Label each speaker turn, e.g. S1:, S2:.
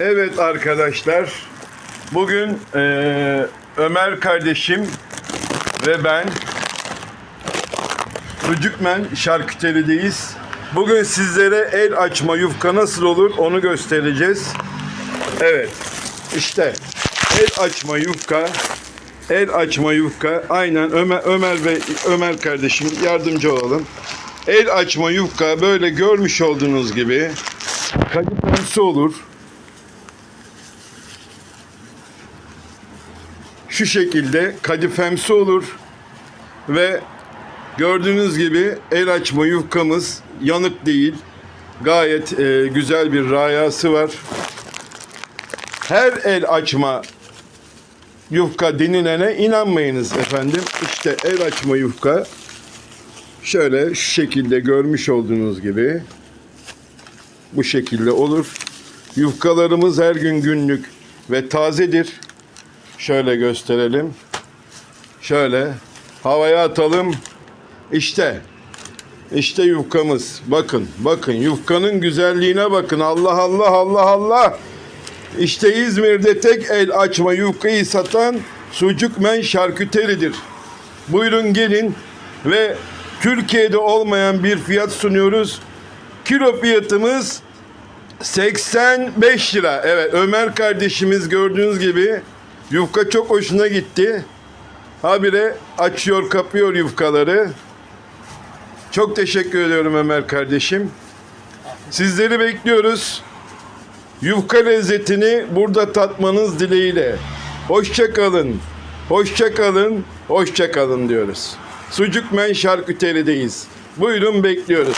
S1: Evet arkadaşlar, bugün eee, Ömer kardeşim ve ben Sucukmen Şarküteri'deyiz. Bugün sizlere el açma yufka nasıl olur onu göstereceğiz. Evet, işte el açma yufka, el açma yufka. Aynen Ömer, Ömer ve Ömer kardeşim yardımcı olalım. El açma yufka böyle görmüş olduğunuz gibi kadifemsi olur. Şu şekilde kadifemsi olur ve gördüğünüz gibi el açma yufkamız yanık değil. Gayet e, güzel bir rayası var. Her el açma yufka denilene inanmayınız efendim. İşte el açma yufka şöyle şu şekilde görmüş olduğunuz gibi bu şekilde olur. Yufkalarımız her gün günlük ve tazedir. Şöyle gösterelim. Şöyle havaya atalım. İşte. İşte yufkamız. Bakın, bakın yufkanın güzelliğine bakın. Allah Allah Allah Allah. İşte İzmir'de tek el açma yufkayı satan Sucuk Men Şarküteri'dir. Buyurun gelin ve Türkiye'de olmayan bir fiyat sunuyoruz. Kilo fiyatımız 85 lira. Evet Ömer kardeşimiz gördüğünüz gibi yufka çok hoşuna gitti. Habire açıyor kapıyor yufkaları. Çok teşekkür ediyorum Ömer kardeşim. Sizleri bekliyoruz. Yufka lezzetini burada tatmanız dileğiyle. Hoşça kalın. Hoşça kalın. Hoşça kalın diyoruz. Sucuk Men Şarküteri'deyiz. Buyurun bekliyoruz.